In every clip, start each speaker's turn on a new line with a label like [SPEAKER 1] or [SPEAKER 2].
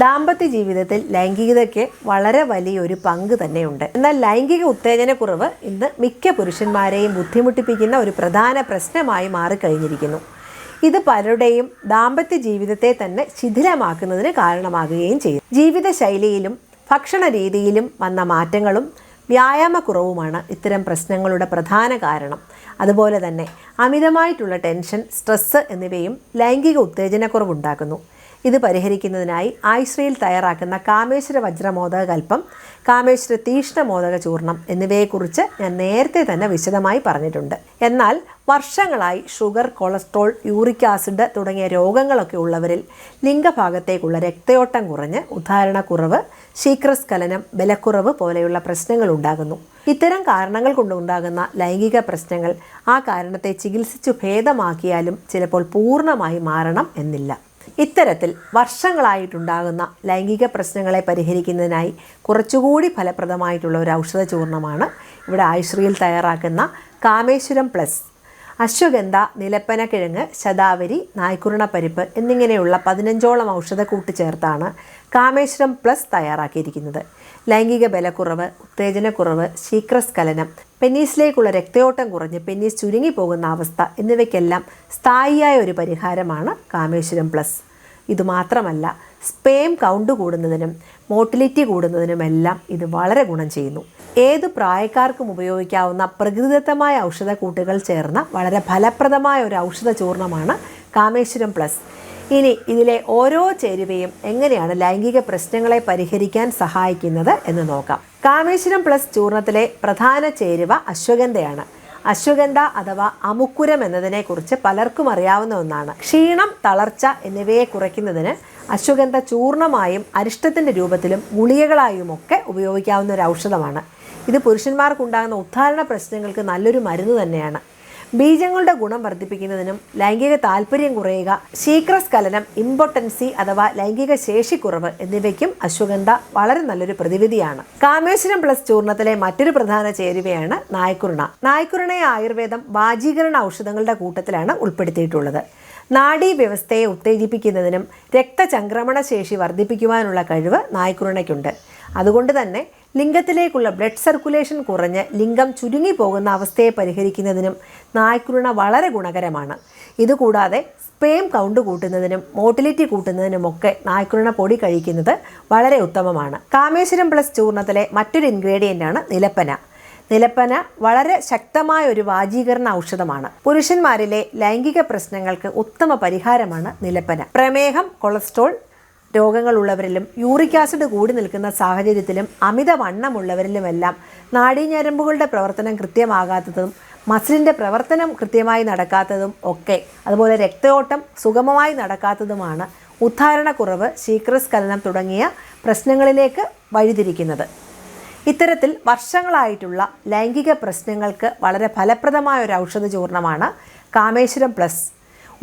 [SPEAKER 1] ദാമ്പത്യ ജീവിതത്തിൽ ലൈംഗികതയ്ക്ക് വളരെ വലിയൊരു പങ്ക് തന്നെയുണ്ട്. എന്നാൽ ലൈംഗിക ഉത്തേജനക്കുറവ് ഇന്ന് മിക്ക പുരുഷന്മാരെയും ബുദ്ധിമുട്ടിപ്പിക്കുന്ന ഒരു പ്രധാന പ്രശ്നമായി മാറിക്കഴിഞ്ഞിരിക്കുന്നു. ഇത് പലരുടെയും ദാമ്പത്യ ജീവിതത്തെ തന്നെ ശിഥിലമാക്കുന്നതിന് കാരണമാകുകയും ചെയ്യും ജീവിതശൈലിയിലും ഭക്ഷണ രീതിയിലും വന്ന മാറ്റങ്ങളും വ്യായാമക്കുറവുമാണ് ഇത്തരം പ്രശ്നങ്ങളുടെ പ്രധാന കാരണം. അതുപോലെ തന്നെ അമിതമായിട്ടുള്ള ടെൻഷൻ സ്ട്രെസ്സ് എന്നിവയും ലൈംഗിക ഉത്തേജനക്കുറവുണ്ടാക്കുന്നു. ഇത് പരിഹരിക്കുന്നതിനായി ആയുശ്രീയിൽ തയ്യാറാക്കുന്ന കാമേശ്വര വജ്രമോദക കൽപ്പം കാമേശ്വര തീഷ്ണ മോദക ചൂർണം എന്നിവയെക്കുറിച്ച് ഞാൻ നേരത്തെ തന്നെ വിശദമായി പറഞ്ഞിട്ടുണ്ട്. എന്നാൽ വർഷങ്ങളായി ഷുഗർ കൊളസ്ട്രോൾ യൂറിക് ആസിഡ് തുടങ്ങിയ രോഗങ്ങളൊക്കെ ഉള്ളവരിൽ ലിംഗഭാഗത്തേക്കുള്ള രക്തയോട്ടം കുറഞ്ഞ് ഉദാഹരണക്കുറവ് ശീക്രസ്ഖലനം ബലക്കുറവ് പോലെയുള്ള പ്രശ്നങ്ങൾ ഉണ്ടാകുന്നു. ഇത്തരം കാരണങ്ങൾ കൊണ്ടുണ്ടാകുന്ന ലൈംഗിക പ്രശ്നങ്ങൾ ആ കാരണത്തെ ചികിത്സിച്ചു ഭേദമാക്കിയാലും ചിലപ്പോൾ പൂർണമായി മാറണം എന്നില്ല. ഇത്തരത്തിൽ വർഷങ്ങളായിട്ടുണ്ടാകുന്ന ലൈംഗിക പ്രശ്നങ്ങളെ പരിഹരിക്കുന്നതിനായി കുറച്ചുകൂടി ഫലപ്രദമായിട്ടുള്ള ഒരു ഔഷധ ചൂർണമാണ് ഇവിടെ ആയുശ്രീയിൽ തയ്യാറാക്കുന്ന കാമേശ്വരം പ്ലസ്. അശ്വഗന്ധ നിലപ്പന കിഴങ്ങ് ശതാവരി നായ്ക്കുരുണപ്പരിപ്പ് എന്നിങ്ങനെയുള്ള പതിനഞ്ചോളം ഔഷധക്കൂട്ട് ചേർത്താണ് കാമേശ്വരം പ്ലസ് തയ്യാറാക്കിയിരിക്കുന്നത്. ലൈംഗിക ബലക്കുറവ് ഉത്തേജനക്കുറവ് ശീക്രസ്ഖലനം പെന്നീസിലേക്കുള്ള രക്തയോട്ടം കുറഞ്ഞ് പെന്നീസ് ചുരുങ്ങിപ്പോകുന്ന അവസ്ഥ എന്നിവയ്ക്കെല്ലാം സ്ഥായിയായ ഒരു പരിഹാരമാണ് കാമേശ്വരം പ്ലസ്. ഇതുമാത്രമല്ല സ്പേം കൗണ്ട് കൂടുന്നതിനും മോട്ടിലിറ്റി കൂടുന്നതിനുമെല്ലാം ഇത് വളരെ ഗുണം ചെയ്യുന്നു. ഏത് പ്രായക്കാർക്കും ഉപയോഗിക്കാവുന്ന പ്രകൃതിദത്തമായ ഔഷധക്കൂട്ടുകൾ ചേർന്ന വളരെ ഫലപ്രദമായ ഒരു ഔഷധ ചൂർണമാണ് കാമേശ്വരം പ്ലസ്. ഇനി ഇതിലെ ഓരോ ചേരുവയും എങ്ങനെയാണ് ലൈംഗിക പ്രശ്നങ്ങളെ പരിഹരിക്കാൻ സഹായിക്കുന്നത് എന്ന് നോക്കാം. കാമേശ്വരം പ്ലസ് ചൂർണത്തിലെ പ്രധാന ചേരുവ അശ്വഗന്ധയാണ്. അശ്വഗന്ധ അഥവാ അമുക്കുരം എന്നതിനെക്കുറിച്ച് പലർക്കും അറിയാവുന്ന ഒന്നാണ്. ക്ഷീണം തളർച്ച എന്നിവയെ കുറയ്ക്കുന്നതിന് അശ്വഗന്ധ ചൂർണമായും അരിഷ്ടത്തിന്റെ രൂപത്തിലും ഗുളികകളായുമൊക്കെ ഉപയോഗിക്കാവുന്ന ഒരു ഔഷധമാണ്. ഇത് പുരുഷന്മാർക്കുണ്ടാകുന്ന ഉദ്ധാരണ പ്രശ്നങ്ങൾക്ക് നല്ലൊരു മരുന്ന് തന്നെയാണ്. ബീജങ്ങളുടെ ഗുണം വർദ്ധിപ്പിക്കുന്നതിനും ലൈംഗിക താല്പര്യം കുറയുക ശീക്രസ്ഖലനം ഇമ്പോട്ടൻസി അഥവാ ലൈംഗിക ശേഷിക്കുറവ് എന്നിവയ്ക്കും അശ്വഗന്ധ വളരെ നല്ലൊരു പ്രതിവിധിയാണ്. കാമേശ്വരം പ്ലസ് ചൂർണത്തിലെ മറ്റൊരു പ്രധാന ചേരുവയാണ് നായ്ക്കുരുണ. നായ്ക്കുരുണയെ ആയുർവേദം വാജീകരണ ഔഷധങ്ങളുടെ കൂട്ടത്തിലാണ് ഉൾപ്പെടുത്തിയിട്ടുള്ളത്. നാഡീ വ്യവസ്ഥയെ ഉത്തേജിപ്പിക്കുന്നതിനും രക്തചംക്രമണ ശേഷി വർദ്ധിപ്പിക്കുവാനുള്ള കഴിവ് നായ്ക്കുരുണയ്ക്കുണ്ട് അതുകൊണ്ട് തന്നെ ലിംഗത്തിലേക്കുള്ള ബ്ലഡ് സർക്കുലേഷൻ കുറഞ്ഞ് ലിംഗം ചുരുങ്ങി പോകുന്ന അവസ്ഥയെ പരിഹരിക്കുന്നതിനും നായ്ക്കുരുണ വളരെ ഗുണകരമാണ്. ഇതുകൂടാതെ സ്പേം കൗണ്ട് കൂട്ടുന്നതിനും മോട്ടിലിറ്റി കൂട്ടുന്നതിനുമൊക്കെ നായ്ക്കുരുണ പൊടി കഴിക്കുന്നത് വളരെ ഉത്തമമാണ്. കാമേശ്വരം പ്ലസ് ചൂർണത്തിലെ മറ്റൊരു ഇൻഗ്രീഡിയന്റാണ് നിലപ്പന. നിലപ്പന വളരെ ശക്തമായ ഒരു വാജീകരണ ഔഷധമാണ്. പുരുഷന്മാരിലെ ലൈംഗിക പ്രശ്നങ്ങൾക്ക് ഉത്തമ പരിഹാരമാണ് നിലപ്പന. പ്രമേഹം കൊളസ്ട്രോൾ രോഗങ്ങളുള്ളവരിലും യൂറിക് ആസിഡ് കൂടി നിൽക്കുന്ന സാഹചര്യത്തിലും അമിതവണ്ണമുള്ളവരിലുമെല്ലാം നാഡീഞരമ്പുകളുടെ പ്രവർത്തനം കൃത്യമാകാത്തതും മസിലിന്റെ പ്രവർത്തനം കൃത്യമായി നടക്കാത്തതും ഒക്കെ അതുപോലെ രക്തയോട്ടം സുഗമമായി നടക്കാത്തതുമാണ് ഉദ്ധാരണക്കുറവ് ശീക്രസ്ഖലനം തുടങ്ങിയ പ്രശ്നങ്ങളിലേക്ക് വഴിതിരിക്കുന്നത്. ഇത്തരത്തിൽ വർഷങ്ങളായിട്ടുള്ള ലൈംഗിക പ്രശ്നങ്ങൾക്ക് വളരെ ഫലപ്രദമായ ഒരു ഔഷധ ചൂർണമാണ് കാമേശ്വരം പ്ലസ്.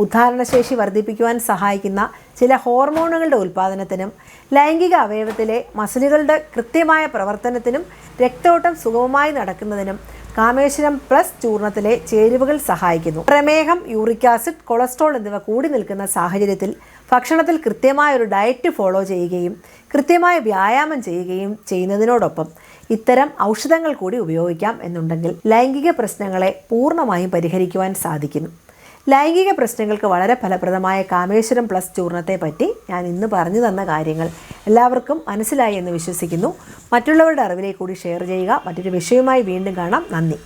[SPEAKER 1] ഉദ്ധാരണശേഷി വർദ്ധിപ്പിക്കുവാൻ സഹായിക്കുന്ന ചില ഹോർമോണുകളുടെ ഉൽപ്പാദനത്തിനും ലൈംഗിക അവയവത്തിലെ മസിലുകളുടെ കൃത്യമായ പ്രവർത്തനത്തിനും രക്തോട്ടം സുഗമമായി നടക്കുന്നതിനും കാമേശ്വരം പ്ലസ് ചൂർണത്തിലെ ചേരുവകൾ സഹായിക്കുന്നു. പ്രമേഹം യൂറിക് ആസിഡ് കൊളസ്ട്രോൾ എന്നിവ കൂടി നിൽക്കുന്ന സാഹചര്യത്തിൽ ഭക്ഷണത്തിൽ കൃത്യമായ ഒരു ഡയറ്റ് ഫോളോ ചെയ്യുകയും കൃത്യമായ വ്യായാമം ചെയ്യുകയും ചെയ്യുന്നതിനോടൊപ്പം ഇത്തരം ഔഷധങ്ങൾ കൂടി ഉപയോഗിക്കാം എന്നുണ്ടെങ്കിൽ ലൈംഗിക പ്രശ്നങ്ങളെ പൂർണമായും പരിഹരിക്കുവാൻ സാധിക്കുന്നു. ലൈംഗിക പ്രശ്നങ്ങൾക്ക് വളരെ ഫലപ്രദമായ കാമേശ്വരം പ്ലസ് ചൂർണത്തെ പറ്റി ഞാൻ ഇന്ന് പറഞ്ഞു തന്ന കാര്യങ്ങൾ എല്ലാവർക്കും മനസ്സിലായി എന്ന് വിശ്വസിക്കുന്നു. മറ്റുള്ളവരുടെ അറിവിലേക്ക് കൂടി ഷെയർ ചെയ്യുക. മറ്റൊരു വിഷയവുമായി വീണ്ടും കാണാം. നന്ദി.